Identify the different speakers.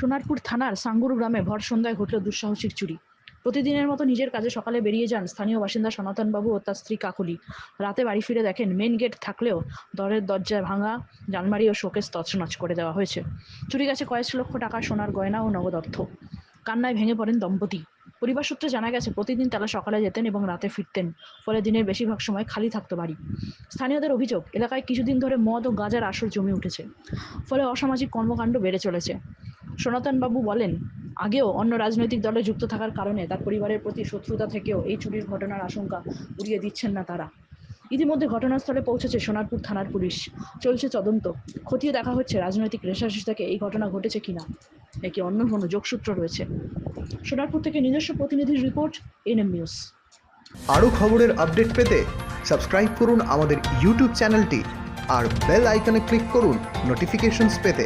Speaker 1: সোনারপুর থানার সাঙ্গুর গ্রামে ভর সন্ধ্যায় ঘটল দুঃসাহসিক চুরি। প্রতিদিনের মতো নিজের কাজে সকালে বেরিয়ে যান স্থানীয় বাসিন্দা সনাতনবাবু ও তার স্ত্রী কাকলি। রাতে বাড়ি ফিরে দেখেন মেন গেট থাকলেও দরের দরজা ভাঙা জানমারি ও শোকেস তছনছ করে দেওয়া হয়েছে। চুরি গেছে কয়েক লক্ষ টাকা, সোনার গয়না ও নগদ অর্থ। কান্নায় ভেঙে পড়েন দম্পতি। পরিবার সূত্রে জানা গেছে, প্রতিদিন তারা সকালে যেতেন এবং রাতে ফিরতেন। ফলে দিনের বেশিরভাগ সময় খালি থাকতো বাড়ি। স্থানীয়দের অভিযোগ, এলাকায় কিছুদিন ধরে মদ ও গাঁজার আসর জমে উঠেছে। ফলে অসামাজিক কর্মকাণ্ড বেড়ে চলেছে। সনাতনবাবু বলেন, আগেও অন্য রাজনৈতিক দলে যুক্ত থাকার কারণে তার পরিবারের প্রতি শত্রুতা থেকেও এই চুরির ঘটনার আশঙ্কা উড়িয়ে দিচ্ছেন না তারা। ইতিমধ্যে ঘটনাস্থলে পৌঁছেছে সোনারপুর থানার পুলিশ। চলছে তদন্ত। খতিয়ে দেখা হচ্ছে রাজনৈতিক রেশারেশি এই ঘটনা ঘটেছে কিনা নাকি অন্য কোনো যোগসূত্র রয়েছে। সোনারপুর থেকে নিজস্ব প্রতিনিধির রিপোর্ট, এনএম নিউজ।
Speaker 2: আরও খবরের আপডেট পেতে সাবস্ক্রাইব করুন আমাদের ইউটিউব চ্যানেলটি আর বেল আইকনে ক্লিক করুন নোটিফিকেশনস পেতে।